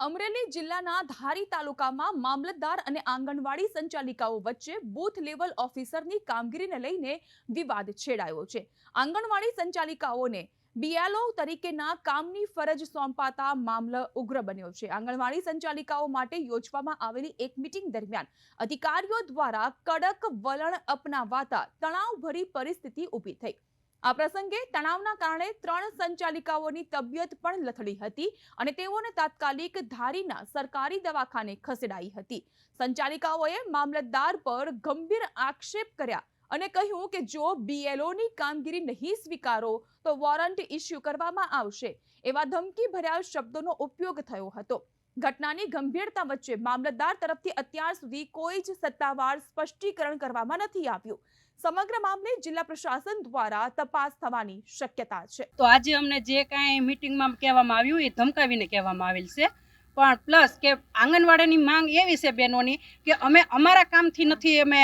અમરેલી જિલ્લાના ધારી તાલુકામાં મામલતદાર અને આંગણવાડી સંચાલિકાઓ વચ્ચે બૂથ લેવલ ઓફિસરની કામગીરીને લઈને વિવાદ છેડાયો છે. આંગણવાડી સંચાલિકાઓને બીએલઓ તરીકેના કામની ફરજ સોંપાતા મામલો ઉગ્ર બન્યો છે. આંગણવાડી સંચાલિકાઓ માટે યોજવામાં આવેલી એક મિટિંગ દરમિયાન અધિકારીઓ દ્વારા કડક વલણ અપનાવાતા તણાવભરી પરિસ્થિતિ ઊભી થઈ. આ પ્રસંગે તણાવના કારણે ત્રણ સંચાલિકાઓની તબિયત પણ લથડી હતી અને તેઓને તાત્કાલિક ધારીના સરકારી દવાખાને ખસેડાઈ હતી. સંચાલિકાઓએ મામલતદાર પર ગંભીર આક્ષેપ કર્યા અને કહ્યું કે જો બીએલઓની કામગીરી નહીં સ્વીકારો, તો વોરંટ ઇસ્યુ કરવામાં આવશે. એવા ધમકી ભર્યા શબ્દોનો ઉપયોગ થયો હતો. ઘટનાની ગંભીરતા વચ્ચે મામલતદાર તરફથી અત્યાર સુધી કોઈ જ સત્તાવાર સ્પષ્ટીકરણ કરવામાં નથી આવ્યું. સમગ્ર મામલે જિલ્લા પ્રશાસન દ્વારા તપાસ થવાની શક્યતા છે. તો આજે અમને જે કાંઈ મિટિંગમાં કહેવામાં આવ્યું એ ધમકાવીને કહેવામાં આવેલ છે. પણ પ્લસ કે આંગણવાડીની માંગ એવી છે બહેનોની કે અમે અમારા કામથી નથી અમે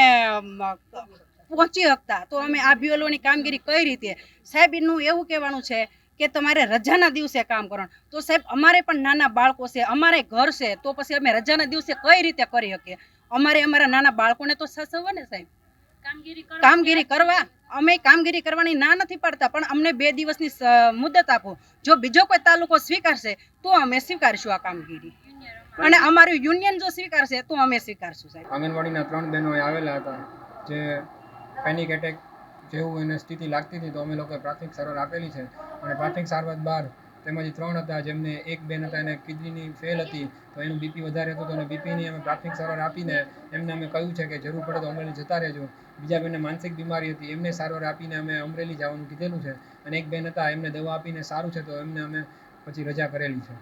પહોંચી શકતા. તો અમે આ બીઓલોની કામગીરી કઈ રીતે? સાહેબનું એવું કહેવાનું છે કે તમારે રજાના દિવસે કામ કરવાનું. તો સાહેબ અમારે પણ નાના બાળકો છે અમારે ઘર છે તો પછી અમે રજાના દિવસે કઈ રીતે કરી શકીએ? અમારે અમારા નાના બાળકોને તો સાચવવા ને સાહેબ. કામગીરી કરવા અમે કામગીરી કરવાની ના નથી પાડતા પણ અમને બે દિવસની મુદત આપો. જો બીજો કોઈ તાલુકો સ્વીકારશે તો અમે સ્વીકારશું આ કામગીરી. અને અમારું યુનિયન જો સ્વીકારશે તો અમે સ્વીકારશું સાહેબ. આંગણવાડીના ત્રણ બહેનો આવેલા હતા જે પેનિક એટેક જેવું એને સ્થિતિ લાગતી હતી તો અમે લોકોએ પ્રાથમિક સારવાર આપેલી છે. અને પ્રાથમિક સારવાર બાદ તેમાંથી ત્રણ હતા જેમને એક બેન હતા એને કિડનીની ફેલ હતી, તો એનું બીપી વધારે હતું તો એને બીપીની અમે પ્રાથમિક સારવાર આપીને એમને અમે કહ્યું છે કે જરૂર પડે તો અમરેલી જતા રહેજો. બીજા બેનને માનસિક બીમારી હતી, એમને સારવાર આપીને અમે અમરેલી જવાનું કીધેલું છે. અને એક બેન હતા, એમને દવા આપીને સારું છે તો એમને અમે પછી રજા કરેલી છે.